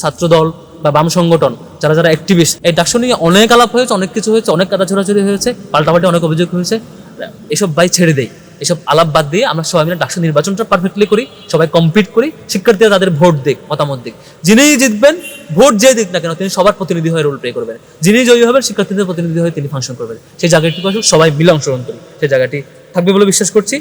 ছাত্র দল বা বাম সংগঠন, যারা যারা অ্যাক্টিভিস্ট এই ডাকসু নিয়ে অনেক আলাপ হয়েছে, অনেক কিছু হয়েছে, অনেক কাদা ছোড়াছড়ি হয়েছে, পাল্টাপাল্টি অনেক অভিযোগ হয়েছে। এসব বাই ছেড়ে দেই, এসব আলাপ বাদ দিয়ে আমরা সবাই মিলে ডাকসু নির্বাচনটা পারফেক্টলি করি, সবাই কমপ্লিট করি, শিক্ষার্থীরা তাদের ভোট দিক, মতামত দিক। যিনিই জিতবেন, ভোট যে দিক না কেন, তিনি সবার প্রতিনিধি হয়ে রোল প্লে করবেন। যিনি জয়ী হবেন, শিক্ষার্থীদের প্রতিনিধি হয়ে তিনি ফাংশন করবেন। সেই জায়গাটি সবাই মিলে অংশগ্রহণ করি সেই জায়গাটি থাকবে বলে বিশ্বাস করছি।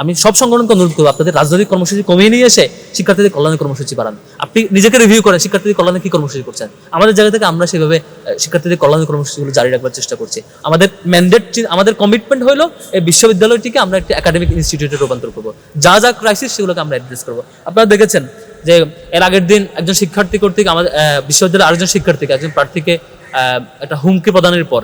আমি সব সংগঠনকে অনুরোধ করব, আপনাদের রাজনৈতিক কর্মসূচি কমিয়ে নিয়ে এসে শিক্ষার্থীদের কল্যাণের কর্মসূচি বাড়ান। আপনি নিজেকে রিভিউ করেন, শিক্ষার্থীদের কল্যাণে কি কর্মসূচি করছেন। আমাদের জায়গা থেকে আমরা সেভাবে শিক্ষার্থীদের কল্যাণের কর্মসূচিগুলো জারি রাখবার চেষ্টা করছি। আমাদের ম্যান্ডেট আমাদের কমিটমেন্ট হলো এই বিশ্ববিদ্যালয়টিকে আমরা একটি একাডেমিক ইনস্টিটিউটে রূপান্তর করব। যা যা ক্রাইসিস সেগুলোকে আমরা অ্যাড্রেস করব। আপনারা দেখেছেন যে এর আগের দিন একজন শিক্ষার্থী কর্তৃক আমাদের বিশ্ববিদ্যালয়ের আরেকজন শিক্ষার্থীকে একজন প্রার্থীকে একটা হুমকি প্রদানের পর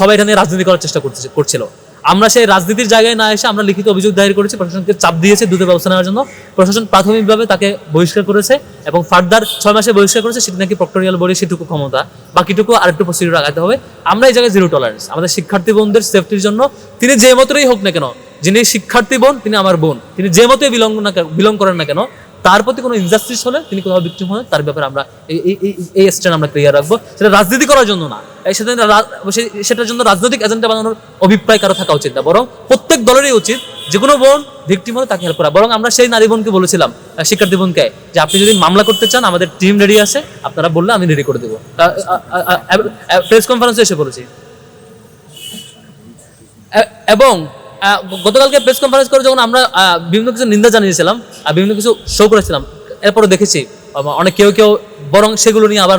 সবাই এখানে রাজনীতি করার চেষ্টা করছিল। আমরা সেই রাজনীতির জায়গায় না এসে আমরা লিখিত অভিযোগ দায়ের করেছি, প্রশাসনকে চাপ দিয়েছে দ্রুত ব্যবস্থা নেওয়ার জন্য। প্রশাসন প্রাথমিকভাবে তাকে বহিষ্কার করেছে এবং ফার্দার ছয় মাসে বহিষ্কার করেছে, সেটি নাকি প্রক্টোরিয়াল বডি সেটুকু ক্ষমতা। বাকিটুকু আরেকটু প্রসিডিউর আগাতে হবে। আমরা এই জায়গায় জিরো টলারেন্স আমাদের শিক্ষার্থী বোনদের সেফটির জন্য তিনি যে মতই হোক না কেন, যিনি শিক্ষার্থী বোন, তিনি আমার বোন, তিনি যে মতই বিলং না বিলং করেন না কেন তার প্রতি কোনো ইনজাস্টিস হলে তিনি কোথাও বিক্রিম হলে তার ব্যাপারে আমরা এই- স্ট্যান্ড আমরা ক্লিয়ার রাখব। সেটা রাজনীতি করার জন্য না। সেটা সেটার জন্য রাজনৈতিক এজেন্ডা বানানোর অভিপ্রায় কারও থাকা উচিত না। বরং প্রত্যেক দলেরই উচিত যে কোনো বোন ভিকটিম হলে তাকে হেল্প করা। বরং আমরা সেই নারী বোনকে বলেছিলাম শিক্ষার্থী বোনকে, যে আপনি যদি মামলা করতে চান, আমাদের টিম রেডি আছে, আপনারা বললে আমি রেডি করে দেবো। প্রেস কনফারেন্সে এসে বলেছি। এবং গতকালকে প্রেস কনফারেন্স করে যখন আমরা বিভিন্ন কিছু নিন্দা জানিয়েছিলাম, আর বিভিন্ন কিছু শো করেছিলাম এরপরে দেখেছি অনেক কেউ কেউ বরং সেগুলো নিয়ে আবার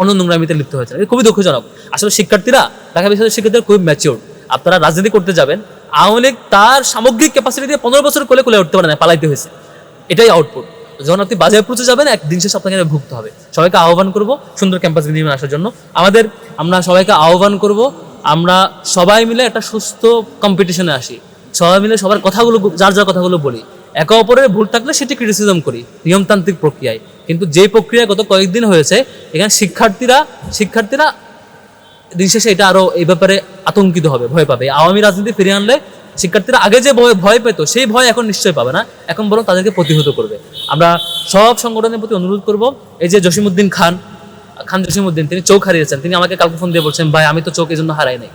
অন্য নোংরামিতে লিপ্ত হয়েছে এটা খুবই দুঃখজনক। আসলে শিক্ষার্থীরা, ঢাকা বিশ্ববিদ্যালয়ের শিক্ষার্থীরা খুবই ম্যাচিওর আপনারা রাজনীতি করতে যাবেন। আওয়ামী লীগ তার সামগ্রিক ক্যাপাসিটি দিয়ে পনেরো বছর কোলে কোলে উঠতে পারে না, পালাইতে হয়েছে। এটাই আউটপুট যখন আপনি বাজারে পৌঁছে যাবেন একদিন শেষে আপনাকে ভুগতে হবে। সবাইকে আহ্বান করব, সুন্দর ক্যাম্পাস নির্মাণ আসার জন্য। আমাদের, আমরা সবাইকে আহ্বান করব আমরা সবাই মিলে একটা সুস্থ কম্পিটিশনে আসি। সবাই মিলে সবার কথাগুলো, যার যার কথাগুলো বলি। একে অপরের ভুল থাকলে সেটি ক্রিটিসিজম করি, নিয়মতান্ত্রিক প্রক্রিয়ায়। কিন্তু যে প্রক্রিয়া গত কয়েকদিন হয়েছে, এখানে শিক্ষার্থীরা শিক্ষার্থীরা দিন শেষে এটা আরও এই ব্যাপারে আতঙ্কিত হবে, ভয় পাবে। আওয়ামী রাজনীতি ফিরিয়ে আনলে শিক্ষার্থীরা আগে যে ভয় ভয় পেত, সেই ভয় এখন নিশ্চয়ই পাবে না। এখন বরং তাদেরকে প্রতিহত করবে। আমরা সব সংগঠনের প্রতি অনুরোধ করব, এই যে জসিমউদ্দিন খান খান জসিমউদ্দিন তিনি চোখ হারিয়েছেন। তিনি আমাকে কালকে ফোন দিয়ে বলছেন, ভাই, আমি তো চোখ এই জন্য হারাই নাই।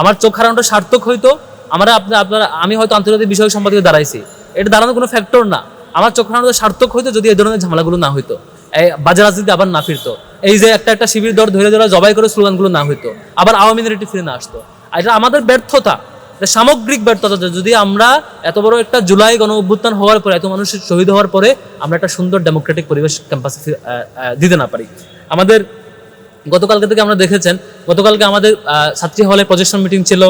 আমার চোখ হারানোটা সার্থক হইতো আমরা আপনার আপনারা, আমি হয়তো আন্তর্জাতিক বিষয় সম্পাদকে দাঁড়াইছি। এটা দাঁড়ানোর কোনো ফ্যাক্টর না। আমার চোখ হারানোটা সার্থক হইতো যদি এই ধরনের ঝামেলাগুলো না হইতো। এই বাজার রাজনীতি আবার না ফিরতো। এই যে একটা একটা শিবির দর ধরে ধরে জবাই করে স্লোগানগুলো না হইতো, আবার আওয়ামী নেগেটিভ ফিরে না আসতো। এটা আমাদের ব্যর্থতা। সামগ্রিক ব্যর্থতা যদি আমরা এত বড় একটা জুলাই গণ অভ্যুত্থান হওয়ার পরে, এত মানুষের শহীদ হওয়ার পরে আমরা একটা সুন্দর ডেমোক্রেটিক পরিবেশ ক্যাম্পাসে দিতে না পারি। আমাদের গতকালকে থেকে আমরা দেখেছেন, গতকালকে আমাদের ছাত্রী হলে প্রজেকশন মিটিং ছিল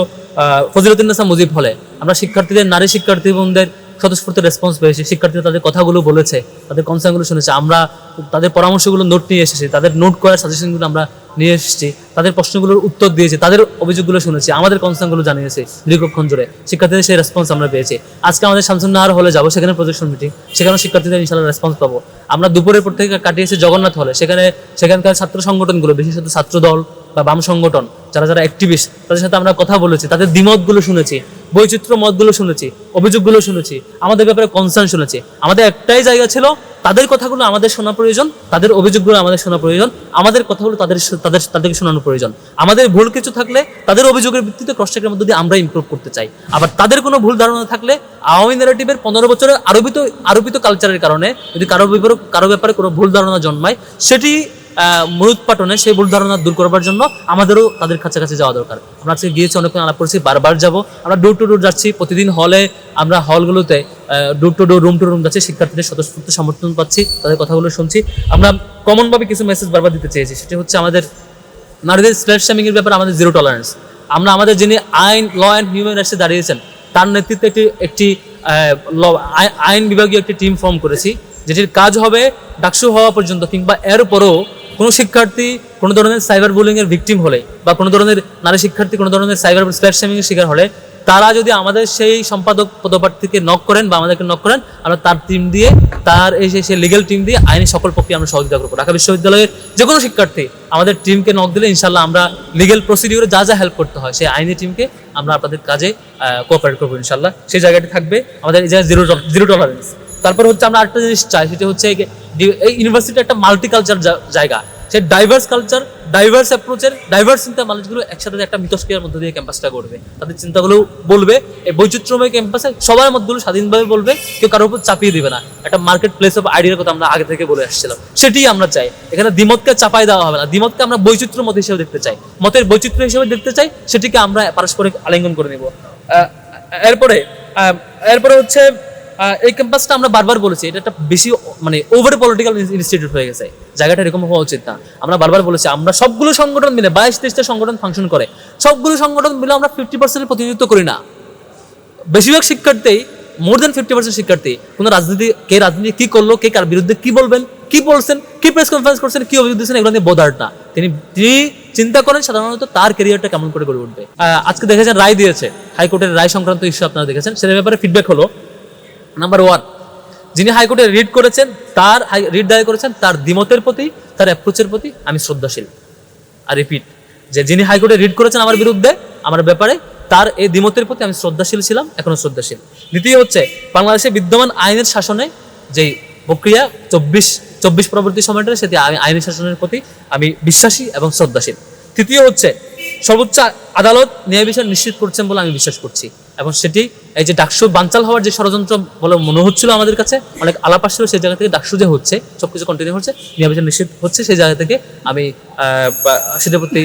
ফজিলুদ্দিন মুজিব হলে। আমরা শিক্ষার্থীদের, নারী শিক্ষার্থী বোনদের স্বতঃস্ফূর্ত রেসপন্স পেয়েছি, শিক্ষার্থীরা তাদের কথাগুলো বলেছে, তাদের কনসার্নগুলো শুনেছে, আমরা তাদের পরামর্শগুলো নোট নিয়ে এসেছি, তাদের নোট করার সাজেশনগুলো আমরা নিয়ে এসেছি, তাদের প্রশ্নগুলোর উত্তর দিয়েছি, তাদের অভিযোগগুলো শুনেছি, আমাদের কনসার্নগুলো জানিয়েছি দীর্ঘক্ষণ জুড়ে শিক্ষার্থীদের সেই রেসপন্স আমরা পেয়েছি। আজকে আমাদের শামসুন্নাহার হলে যাব, সেখানে প্রজেকশন মিটিং সেখানে শিক্ষার্থীদের ইনশাল্লাহ রেসপন্স পাবো। আমরা দুপুরের পর থেকে কাটিয়েছি জগন্নাথ হলে সেখানে সেখানকার ছাত্র সংগঠনগুলো বিশেষত ছাত্র দল বা বাম সংগঠন, যারা যারা অ্যাক্টিভিস্ট তাদের সাথে আমরা কথা বলেছি, তাদের দ্বিমতগুলো শুনেছি। বৈচিত্র্য মতগুলো শুনেছি, অভিযোগগুলো শুনেছি, আমাদের ব্যাপারে কনসার্ন শুনেছি। আমাদের একটাই জায়গা ছিল, তাদের কথাগুলো আমাদের শোনা প্রয়োজন, তাদের অভিযোগগুলো আমাদের শোনা প্রয়োজন, আমাদের কথাগুলো তাদের তাদের তাদেরকে শোনানো প্রয়োজন। আমাদের ভুল কিছু থাকলে তাদের অভিযোগের ভিত্তিতে ক্রস চেকের মধ্যে দিয়ে আমরা ইমপ্রুভ করতে চাই। আবার তাদের কোনো ভুল ধারণা থাকলে আওয়ামী ন্যারেটিভের পনেরো বছরের আরোপিত আরোপিত কালচারের কারণে যদি কারও ব্যাপারে কারও ব্যাপারে কোনো ভুল ধারণা জন্মায়, সেটি মূলোৎপাটনে সেই ভুল ধারণা দূর করবার জন্য আমাদেরও তাদের কাছাকাছি যাওয়া দরকার। আমরা আজকে গিয়েছি, অনেকক্ষণ আলাপ করেছি, বারবার যাব। আমরা ডোর টু ডোর যাচ্ছি, প্রতিদিন হলে আমরা হলগুলোতে door to door room to room যাচ্ছি, শিক্ষার্থীদের স্বতঃস্ফূর্ত সমর্থন পাচ্ছি, তাদের কথাগুলো শুনছি। আমরা কমনভাবে কিছু মেসেজ বারবার দিতে চেয়েছি, সেটা হচ্ছে আমাদের নারীদের স্লেট শ্যামিংয়ের ব্যাপারে আমাদের জিরো টলারেন্স আমরা আমাদের যিনি আইন ল অ্যান্ড হিউম্যান রাইটসে দাঁড়িয়েছেন, তার নেতৃত্বে একটি একটি আইন বিভাগীয় একটি টিম ফর্ম করেছি, যেটির কাজ হবে ডাকসু হওয়া পর্যন্ত কিংবা এর পরও কোনো শিক্ষার্থী কোনো ধরনের সাইবার বুলিং এর ভিকটিম হলে বা কোনো ধরনের নারী শিক্ষার্থী কোনো ধরনের সাইবার স্প্যাট শিকার হলে, তারা যদি আমাদের সেই সম্পাদক পদপ্রার্থীকে নক করেন বা আমাদেরকে নক করেন, আমরা তার টিম দিয়ে, তার এই সেই লিগেল টিম দিয়ে আইনি সকল পক্ষে আমরা সহযোগিতা করব। ঢাকা বিশ্ববিদ্যালয়ের যে কোনো শিক্ষার্থী আমাদের টিমকে নক দিলে ইনশাল্লাহ আমরা লিগেল প্রসিডিউরে যা যা হেল্প করতে হয়, সেই আইনি টিমকে আমরা আপনাদের কাজে কোঅপারেট করব ইনশাল্লাহ সেই জায়গাটি থাকবে আমাদের এই জায়গায় জিরো জিরো টলারেন্স তারপর হচ্ছে আমরা আরেকটা জিনিস চাই, সেটা হচ্ছে এই ইউনিভার্সিটি একটা মাল্টিকালচার জায়গা। সে ডাইভার্স কালচার ডাইভার্স অ্যাপ্রোচের ডাইভার্স চিন্তা মানুষগুলো একসাথে একটা মিথস্ক্রিয়ার মধ্যে দিয়ে ক্যাম্পাসটা করবে তাদের চিন্তাগুলো বলবে, এই বৈচিত্র্যময় ক্যাম্পাসে সবার মধ্যগুলো স্বাধীনভাবে বলবে, কেউ কারোর উপর চাপিয়ে দিবে না। একটা মার্কেট প্লেস অফ আইডিয়ার কথা আমরা আগে থেকে বলে আসছিলাম। সেটাই আমরা চাই। এখানে দ্বিমতকে চাপাই দেওয়া হবে না। দ্বিমতকে আমরা বৈচিত্র্য মত হিসেবে দেখতে চাই। মতের বৈচিত্র্য হিসেবে দেখতে চাই, সেটিকে আমরা পারস্পরিক আলিঙ্গন করে নিব। এরপরে এরপরে হচ্ছে এই ক্যাম্পাসটা আমরা বারবার বলেছি, এটা একটা বেশি মানে ওভার পলিটিক্যাল ইনস্টিটিউট হয়ে গেছে। জায়গাটা এরকম হওয়া উচিত না। আমরা বারবার বলেছি, আমরা সবগুলো সংগঠন মিলে বাইশ তেইশটা সংগঠন ফাংশন করে, সবগুলো সংগঠন মিলে আমরা ফিফটি পার্সেন্টের প্রতিনিধিত্ব করি না। বেশিরভাগ শিক্ষার্থী মোর দেন ফিফটি পার্সেন্ট শিক্ষার্থী, কোনো রাজনীতি, কে রাজনীতি কি করল, কে কার বিরুদ্ধে কি বলবেন, কি বলছেন, কি প্রেস কনফারেন্স করছেন, কি অভিযোগ দিচ্ছেন, এগুলো নিয়ে বোধার না। তিনি তিনি চিন্তা করেন সাধারণত তার ক্যারিয়ারটা কেমন করে গড়ে উঠবে। আজকে দেখেছেন রায় দিয়েছে, হাইকোর্টের রায় সংক্রান্ত ইস্যু আপনারা দেখেছেন, সেটার ব্যাপারে ফিডব্যাক হলো নাম্বার ওয়ান যিনি হাইকোর্টে রিড করেছেন, তার রিড দায়ের করেছেন, তার দ্বিমতের প্রতি, তার অ্যাপ্রোচের প্রতি আমি শ্রদ্ধাশীল। আর রিপিট যে যিনি হাইকোর্টে রিড করেছেন আমার বিরুদ্ধে, আমার ব্যাপারে, তার এই দ্বিমতের প্রতি আমি শ্রদ্ধাশীল ছিলাম, এখনও শ্রদ্ধাশীল। দ্বিতীয় হচ্ছে, বাংলাদেশে বিদ্যমান আইনের শাসনে যেই প্রক্রিয়া, চব্বিশ চব্বিশ পরবর্তী সময়টা সেটি আমি আইনের শাসনের প্রতি আমি বিশ্বাসী এবং শ্রদ্ধাশীল। তৃতীয় হচ্ছে, সর্বোচ্চ আদালত ন্যায় বিচার নিশ্চিত করছেন বলে আমি বিশ্বাস করছি, এবং সেটি এই যে ডাকসু বানচাল হওয়ার যে ষড়যন্ত্র বলে মনে হচ্ছিল আমাদের কাছে, অনেক আলাপ আসছিল সেই জায়গা থেকে ডাকসু যে হচ্ছে, সবকিছু কন্টিনিউ হচ্ছে নিষেধ নিশ্চিত হচ্ছে, সেই জায়গা থেকে আমি সেটার প্রতি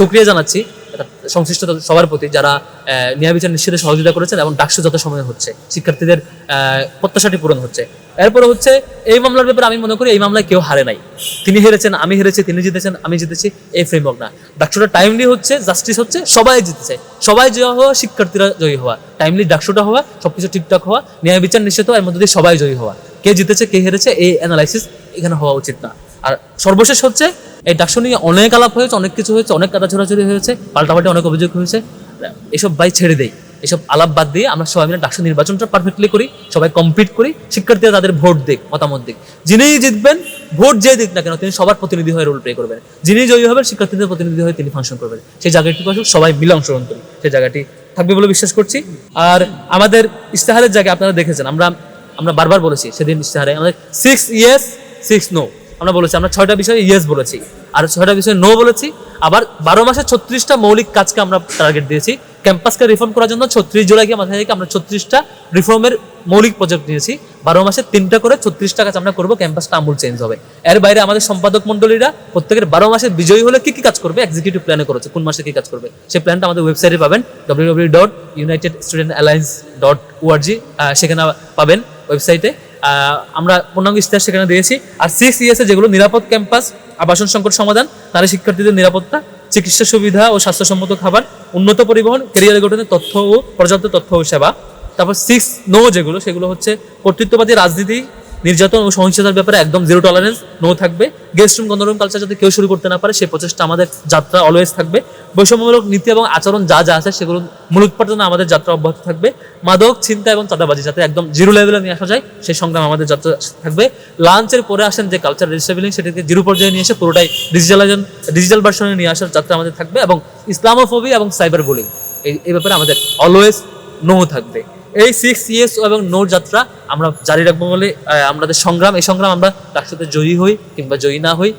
সক্রিয় জানাচ্ছি সংশ্লিষ্ট সবার প্রতি যারা ন্যায় বিচার নিশ্চিতে সহযোগিতা করেছেন এবং ডাকসু যত সময় হচ্ছে, শিক্ষার্থীদের প্রত্যাশাটি পূরণ হচ্ছে। এরপরে হচ্ছে, এই মামলার ব্যাপারে আমি মনে করি এই মামলায় কেউ হারে নাই। তিনি হেরেছেন, আমি হেরেছি, তিনি জিতেছেন, আমি জিতেছি, এই ফ্রেমওয়ার্ক না। ডাকসুটা টাইমলি হচ্ছে জাস্টিস হচ্ছে, সবাই জিতেছে। সবাই জয়ী হওয়া, শিক্ষার্থীরা জয়ী হওয়া। টাইমলি ডাকসুটা হওয়া, সবকিছু ঠিকঠাক হওয়া, ন্যায় বিচার নিশ্চিত এর মধ্যে দিয়ে সবাই জয়ী হওয়া। কে জিতেছে, কে হেরেছে, এই অ্যানালাইসিস এখানে হওয়া উচিত না। আর সর্বশেষ হচ্ছে, এই ডাকসু নিয়ে অনেক আলাপ হয়েছে, অনেক কিছু হয়েছে, অনেক কাটা ছোড়াছড়ি হয়েছে, পাল্টাপাল্টি অনেক অভিযোগ হয়েছে। এসব বাই ছেড়ে দেই। এসব আলাপ বাদ দিয়ে আমরা সবাই মিলে ডাকসু নির্বাচনটা পারফেক্টলি করি, সবাই কমপ্লিট করি, শিক্ষার্থীরা তাদের ভোট দিক, মতামত দিক। যিনিই জিতবেন, ভোট যে দিক না কেন, তিনি সবার প্রতিনিধি হয়ে রোল প্লে করবেন। যিনি জয়ী হবেন, শিক্ষার্থীদের প্রতিনিধি হয়ে তিনি ফাংশন করবেন। সেই জায়গাটি আসুক সবাই মিলে অংশগ্রহণ করি সেই জায়গাটি থাকবে বলে বিশ্বাস করছি। আর আমাদের ইস্তেহারের জায়গায় আপনারা দেখেছেন, আমরা আমরা বারবার বলেছি, সেদিন ইস্তেহারে আমাদের সিক্স ইয়েস সিক্স নো আমরা বলেছি, আমরা ছয়টা বিষয়ে ইয়েস বলেছি। আর ছয়টা বিষয়ে নো বলেছি, আবার বারো মাসে ছত্রিশটা মৌলিক কাজকে আমরা টার্গেট দিয়েছি। ক্যাম্পাসকে রিফর্ম করার জন্য ছত্রিশ জুলাইকে মাথায় আমরা ছত্রিশটা রিফর্মের মৌলিক প্রজেক্ট নিয়েছি। বারো মাসে তিনটা করে ছত্রিশটা কাজ আমরা করব ক্যাম্পাসটা আমূল চেঞ্জ হবে। এর বাইরে আমাদের সম্পাদক মন্ডলীরা প্রত্যেকের বারো মাসে বিজয়ী হলে কি কি কাজ করবে? এক্সিকিউটিভ প্ল্যানে করেছে, কোন মাসে কি কাজ করবে? সেই প্ল্যানটা আমাদের ওয়েবসাইটে পাবেন W dot united student alliance dot ORG সেখানে পাবেন ওয়েবসাইটে আমরা পূর্ণাঙ্গ ইস্তাহার সেখানে দিয়েছি। আর সিক্স ইয়ার্সে যেগুলো নিরাপদ ক্যাম্পাস, আবাসন সংকট সমাধান নারী শিক্ষার্থীদের নিরাপত্তা, চিকিৎসা সুবিধা ও স্বাস্থ্যসম্মত খাবার, উন্নত পরিবহন কেরিয়ার গঠনের তথ্য ও পর্যাপ্ত তথ্য ও সেবা। তারপর সিক্স নো যেগুলো, সেগুলো হচ্ছে কর্তৃত্ববাদী রাজনীতি নির্যাতন ও সহিংসতার ব্যাপারে একদম জিরো টলারেন্স নো থাকবে। গেস্ট রুম গণরুম কালচার যাতে কেউ শুরু করতে না পারে, সেই প্রচেষ্টা আমাদের যাত্রা অলওয়েজ থাকবে। বৈষম্যমূলক নীতি এবং আচরণ যা যা আছে, সেগুলো মূলোৎপাটনে আমাদের যাত্রা অব্যাহত থাকবে। মাদক চিন্তা এবং চাঁদাবাজি যাতে একদম জিরো লেভেলে নিয়ে আসা যায়, সেই সংগ্রাম আমাদের যাত্রা থাকবে। লাঞ্চের পরে আসেন যে কালচার রিস্টেবিলিং সেটাকে জিরো পর্যায়ে নিয়ে এসে পুরোটাই ডিজিটালাইজন ডিজিটাল ভার্সনে নিয়ে আসার যাত্রা আমাদের থাকবে এবং ইসলামোফোবি এবং সাইবার বুলিং এই ব্যাপারে আমাদের অলওয়েজ নো থাকবে। এই সিক্স ইয়েস এবং নোর যাত্রা আমরা জারি রাখব বলে আমাদের সংগ্রাম, এই সংগ্রাম আমরা সাথে জয়ী হই কিংবা জয়ী না হই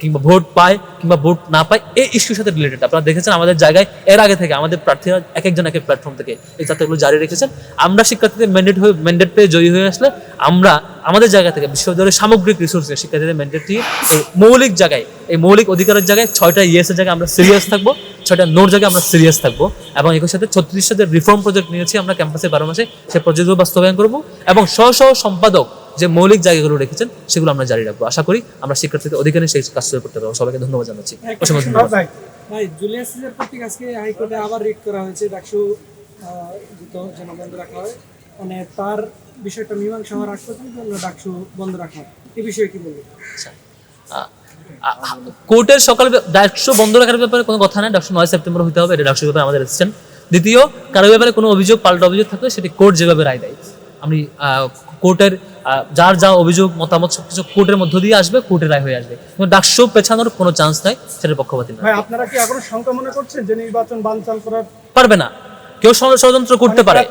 কিংবা ভোট পায় কিংবা ভোট না পায় এই ইস্যুর সাথে রিলেটেড আপনারা দেখেছেন আমাদের জায়গায়, এর আগে থেকে আমাদের প্রার্থীরা এক একজন এক এক প্ল্যাটফর্ম থেকে এই যাত্রাগুলো জারি রেখেছেন। আমরা শিক্ষার্থীদের ম্যান্ডেট হয়ে ম্যান্ডেট পেয়ে জয়ী হয়ে আসলে আমরা আমাদের জায়গা থেকে বিশ্ববিদ্যালয়ের সামগ্রিক রিসোর্স শিক্ষার্থীদের ম্যান্ডেট দিয়ে এই মৌলিক জায়গায়, এই মৌলিক অধিকারের জায়গায় ছয়টা ইয়েসের জায়গায় আমরা সিরিয়াস থাকব। ছয়টা নোর জায়গায় আমরা সিরিয়াস থাকব। এবং একই সাথে ছত্রিশ সাথে রিফর্ম প্রজেক্ট নিয়েছি আমরা ক্যাম্পাসে বারো মাসে। সেই প্রজেক্টগুলো বাস্তবায়ন করব এবং স্ব স্ব সম্পাদক যে মৌলিক জায়গাগুলো রেখেছেন সেগুলো আমরা জারি রাখব। আশা করি আমরা শিক্ষার্থীদের অধিকারে সেই কাজ শুরু করতে পারব। সবাইকে ধন্যবাদ জানাচ্ছি। অসংখ্য ধন্যবাদ। ভাই জুলিয়াস সিজার কর্তৃক আজকে হাইকোর্টে আবার রিট করা হয়েছে। ডাকসু যেন বন্ধ রাখা হয়। মানে তার বিষয়টা মীমাংসা হওয়ার আগ পর্যন্ত ডাকসু বন্ধ রাখা হয়। এই বিষয়ে কি বলব আচ্ছা। কোর্টের সকাল ডাকশো বন্ধ রাখার ব্যাপারে কোনো কথা নাই। ডাকশো নয় সেপ্টেম্বর হতে হবে এটা ডাকশো ব্যাপারে আমাদের রেজিস্ট্যান্ট দ্বিতীয় কারও ব্যাপারে কোনো অভিযোগ পাল্টা অভিযোগ থাকলে সেটি কোর্ট যেভাবে রায় দেয়। আমি কোর্টের যার যা অভিযোগ মতামত সবকিছু কোর্টের মধ্য দিয়ে আসবে কোর্টের রায় হয়ে আসবে। কিন্তু ডাকশো পেছানোর কোনো চান্স নাই সেটার পক্ষপাতি না। আপনারা কি এখনও শঙ্কা মনে করছেন যে নির্বাচন বানচাল করার পারবে না। কেউ ষড়যন্ত্র করতে পারে।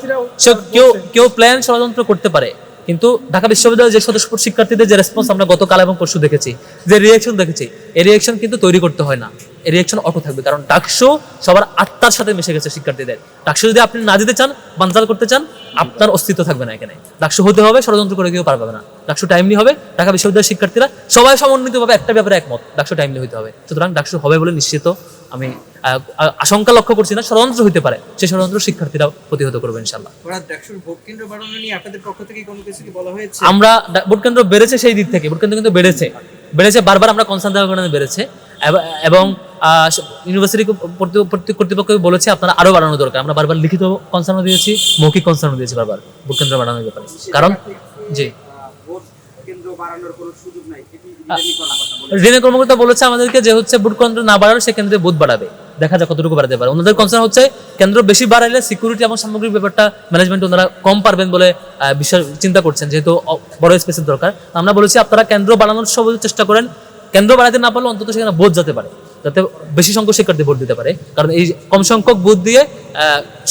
কেউ কেউ প্ল্যান ষড়যন্ত্র করতে পারে। কিন্তু ঢাকা বিশ্ববিদ্যালয়ের যে সদস্য শিক্ষার্থীদের যে রেসপন্স আমরা গতকাল এবং পরশু দেখেছি, যে রিয়েকশন দেখেছি, এই রিয়েকশন কিন্তু তৈরি করতে হয় না। রিয়েকশন অটো থাকবে। কারণ ডাকশো সবার আত্মার সাথে মিশে গেছে শিক্ষার্থীদের। ডাকশো যদি আপনি না দিতে চান বানচাল করতে চান আপনার অস্তিত্ব থাকবে না এখানে। ডাকশো হতে হবে ষড়যন্ত্র করে কেউ পারবে না। ডাকশো টাইমলি হবে ঢাকা বিশ্ববিদ্যালয়ের শিক্ষার্থীরা সবাই সমন্বিতভাবে একটা ব্যাপারে একমত ডাকশো টাইমলি হতে হবে। সুতরাং ডাকশো হবে বলে নিশ্চিত আমি আশঙ্কা লক্ষ্য করছি না ষড়যন্ত্র হতে পারে। সেই ষড়যন্ত্র শিক্ষার্থীরা প্রতিহত করবে ইনশাল্লাহ আমরা ভোট কেন্দ্র বেড়েছে সেই দিক থেকে ভোট কেন্দ্র কিন্তু বেড়েছে। বেড়েছে বারবার আমরা কনসার্ন দেওয়ার কারণে বেড়েছে। এবং ইউনিভার্সিটি কর্তৃ- কর্তৃ- কর্তৃপক্ষ বলেছে আপনারা আরও বাড়ানো দরকার। আমরা বারবার লিখিত কনসার্ন দিয়েছি, মৌখিক কনসার্ন দিয়েছি বারবার, ভোট কেন্দ্র বাড়ানোর ব্যাপারে। কারণ জি। ভোট ঋণের কর্মকর্তা বলেছে আমাদেরকে যে হচ্ছে বুট কেন্দ্র না বাড়ালে সে কেন্দ্রে বুথ বাড়াবে। দেখা যাক কতটুকু বাড়াতে পারে। ওনাদের কনসার্ন হচ্ছে কেন্দ্র বেশি বাড়াইলে সিকিউরিটি এবং সামগ্রিক ব্যাপারটা ম্যানেজমেন্ট ওনারা কম পারবেন বলে বিষয় চিন্তা করছেন, যেহেতু বড় স্পেসের দরকার। আমরা বলেছি আপনারা কেন্দ্র বাড়ানোর সব চেষ্টা করেন। কেন্দ্র বাড়াতে না পারলে অন্তত সেখানে বোধ যেতে পারে। যাতে বেশি সংখ্যক শিক্ষার্থী ভোট দিতে পারে। কারণ এই কম সংখ্যক ভোট দিয়ে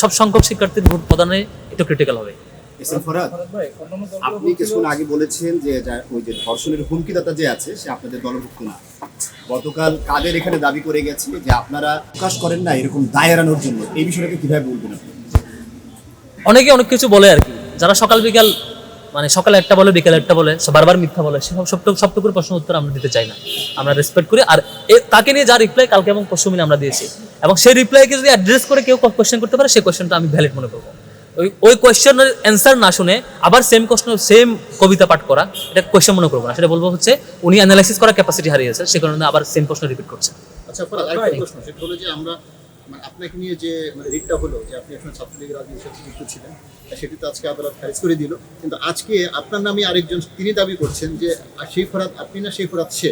সব সংখ্যক শিক্ষার্থীর ভোট প্রদানে একটু ক্রিটিক্যাল হবে। আপনি কিছুক্ষণ আগে বলেছেন যে ওই যে ধর্ষণের হুমকিদাতা যে আছে সে আপনাদের দলভুক্ত না। গতকাল কাদের এখানে দাবি করে গেছে যে আপনারা প্রকাশ করেন না এরকম দায় এড়ানোর জন্য? এই বিষয়টাকে কীভাবে বলবেন আপনি? অনেকে অনেক কিছু বলে আর কি। যারা সকাল বিকাল মানে সকালে একটা বলে বিকালে একটা বলে বারবার মিথ্যা বলে। সেসব সবটুকু সবটুকুর প্রশ্ন উত্তর আমরা দিতে চাই না। আমরা রেসপেক্ট করি। আর তাকে নিয়ে যা রিপ্লাই কালকে এবং পরশু মিলে আমরা দিয়েছি। এবং সেই রিপ্লাইকে যদি অ্যাড্রেস করে কেউ কোয়েশ্চেন করতে পারে সেই কোয়েশ্চেনটা আমি ভ্যালিড মনে করব। ওই ওই কোয়েশ্চেনের অ্যান্সার না শুনে আবার সেম কোশ্চেন সেম কবিতা পাঠ করা এটা কোয়েশ্চেন মনে করব না। সেটা বলব হচ্ছে উনি অ্যানালাইসিস করার ক্যাপাসিটি হারিয়েছে সে কারণে আবার সেম প্রশ্ন রিপিট করছে। আচ্ছা আমরা মানে আপনাকে নিয়ে যে মানে রিটটা হলো যে আপনি এখন ছাত্রলীগের রাজনীতির সাথে যুক্ত ছিলেন সেটি তো আজকে আদালত খারিজ করে দিল। কিন্তু আজকে আপনার নামে আরেকজন তিনি দাবি করছেন যে সেই ফরাদ আপনি না সেই ফরাদ সে?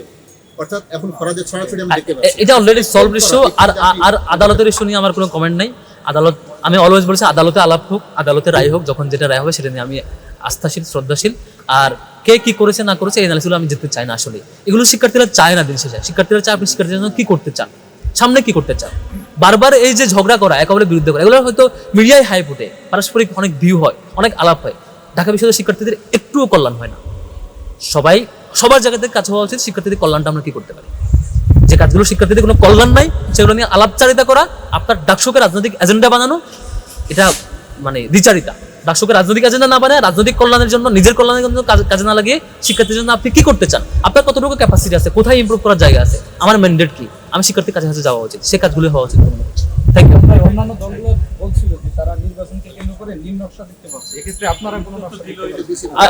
অর্থাৎ এখন ফরাদের ছড়াছড়ি আমরা দেখতে পাচ্ছি। এটা অলরেডি সলভ ইস্যু আর আর আদালতের ইস্যু নিয়ে আমার কোনো কমেন্ট নাই। আদালত আমি অলওয়েজ বলেছি আদালতে আলাপ হোক আদালতে রায় হোক যখন যেটা রায় হবে সেটা নিয়ে আমি আস্থাশীল শ্রদ্ধাশীল। আর কে কি করেছে না করেছে এই অ্যানালিসিসগুলো আমি যেতে চাই না আসলে এগুলো শিক্ষার্থীরা চায় না দিন শেষে। শিক্ষার্থীরা চায় আপনি শিক্ষার্থীদের জন্য কি করতে চান? সামনে কি করতে চান বারবার এই যে ঝগড়া করা, একেবারে বিরুদ্ধে করা, এগুলো হয়তো মিডিয়ায় হাই ফুটে পারস্পরিক অনেক ভিউ হয়, অনেক আলাপ হয়। ঢাকা বিশ্ববিদ্যালয়ের শিক্ষার্থীদের একটুও কল্যাণ হয় না। সবাই, সবার জায়গা থেকে হওয়া উচিত শিক্ষার্থীদের কল্যাণটা আমরা কি করতে পারি? যে কাজগুলো শিক্ষার্থীদের কোনো কল্যাণ নাই, সেগুলো নিয়ে আলাপচারিতা করা, আপনার ডাকসুকে রাজনৈতিক এজেন্ডা বানানো, এটা মানে দ্বিচারিতা। ডাকসুকে রাজনৈতিক এজেন্ডা না বানায়, রাজনৈতিক কল্যাণের জন্য, নিজের কল্যাণের জন্য কাজে না লাগিয়ে শিক্ষার্থীর জন্য আপনি কি করতে চান? আপনার কতটুকু ক্যাপাসিটি আছে? কোথায় ইমপ্রুভ করার জায়গা আছে? আমার ম্যান্ডেট কি? আমি শিক্ষার্থীর কাছে কাছে যাওয়া উচিত। সে কাজগুলো হওয়া উচিত থ্যাংক ইউ অন্যান্য দলগুলো বলছিল যে তারা নির্বাচনকে কেন্দ্র করে নীল নকশা দেখতে পাচ্ছে। এক্ষেত্রে আপনারা কোনো নকশা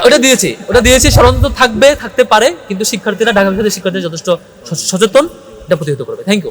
ওটা দিয়েছি। ওটা দিয়েছি। ষড়যন্ত্র থাকবে থাকতে পারে কিন্তু শিক্ষার্থীরা ঢাকা বিশ্ববিদ্যালয়ের শিক্ষার্থীরা যথেষ্ট সচেতন। এটা প্রতিহত করবে। Thank you